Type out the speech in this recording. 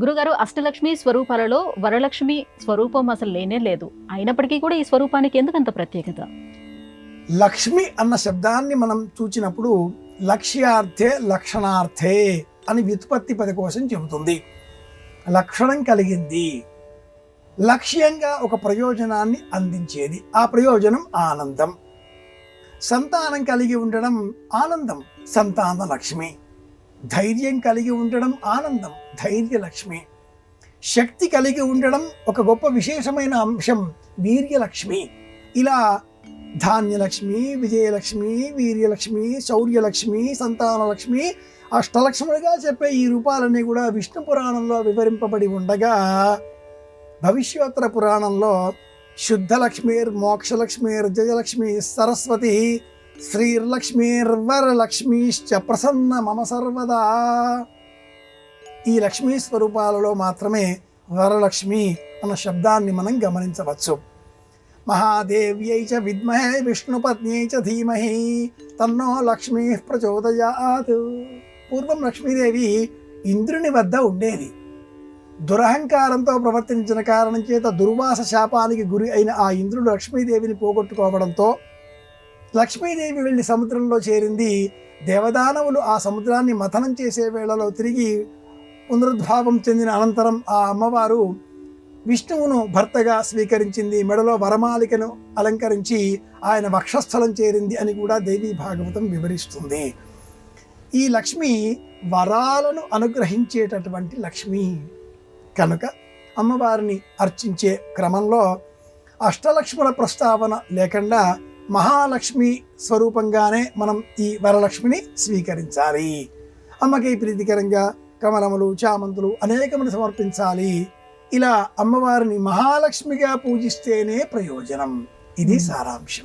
గురుగారు అష్టలక్ష్మి స్వరూపాలలో వరలక్ష్మి స్వరూపం అసలు లేనే లేదు. అయినప్పటికీ కూడా ఈ స్వరూపానికి ఎందుకంత ప్రత్యేకత? లక్ష్మి అన్న శబ్దాన్ని మనం చూచినప్పుడు లక్ష్యార్థే లక్షణార్థే అని వ్యుత్పత్తి పదకోశం చెబుతుంది. లక్షణం కలిగింది. లక్ష్యంగా ఒక ప్రయోజనాన్ని అందించేది. ఆ ప్రయోజనం ఆనందం. సంతానం కలిగి ఉండడం ఆనందం. సంతాన లక్ష్మి. ధైర్యం కలిగి ఉండడం ఆనందం ధైర్యలక్ష్మి. శక్తి కలిగి ఉండడం ఒక గొప్ప విశేషమైన అంశం వీర్యలక్ష్మి. ఇలా ధాన్యలక్ష్మి విజయలక్ష్మి వీర్యలక్ష్మి శౌర్యలక్ష్మి సంతానలక్ష్మి అష్టలక్ష్ములుగా చెప్పే ఈ రూపాలన్నీ కూడా విష్ణు పురాణంలో వివరింపబడి ఉండగా భవిష్యోత్తర పురాణంలో శుద్ధలక్ష్మీర్ మోక్షలక్ష్మీర్ జయలక్ష్మి సరస్వతి శ్రీర్లక్ష్మీర్వరలక్ష్మీశ్చ ప్రసన్న మమ సర్వదా. ఈ లక్ష్మీ స్వరూపాలలో మాత్రమే వరలక్ష్మి అన్న శబ్దాన్ని మనం గమనించవచ్చు. మహాదేవ్యై చ విద్మహే విష్ణుపత్న్యై చ ధీమహి తన్నో లక్ష్మీ ప్రచోదయాత్. పూర్వం లక్ష్మీదేవి ఇంద్రుని వద్ద ఉండేది. దురహంకారంతో ప్రవర్తించిన కారణం చేత దుర్వాస శాపానికి గురి అయిన ఆ ఇంద్రుడు లక్ష్మీదేవిని పోగొట్టుకోవడంతో లక్ష్మీదేవి వెళ్ళి సముద్రంలో చేరింది. దేవదానవులు ఆ సముద్రాన్ని మథనం చేసే వేళలో తిరిగి పునరుద్భావం చెందిన అనంతరం ఆ అమ్మవారు విష్ణువును భర్తగా స్వీకరించింది. మెడలో వరమాలికను అలంకరించి ఆయన వక్షస్థలం చేరింది అని కూడా దేవీ భాగవతం వివరిస్తుంది. ఈ లక్ష్మి వరాలను అనుగ్రహించేటటువంటి లక్ష్మి. కనుక అమ్మవారిని అర్చించే క్రమంలో అష్టలక్ష్ముల ప్రస్తావన లేకుండా మహాలక్ష్మి స్వరూపంగానే మనం ఈ వరలక్ష్మిని స్వీకరించాలి. అమ్మకి ప్రీతికరంగా కమలములు చామంతులు అనేకములు సమర్పించాలి. ఇలా అమ్మవారిని మహాలక్ష్మిగా పూజిస్తేనే ప్రయోజనం. ఇది సారాంశం.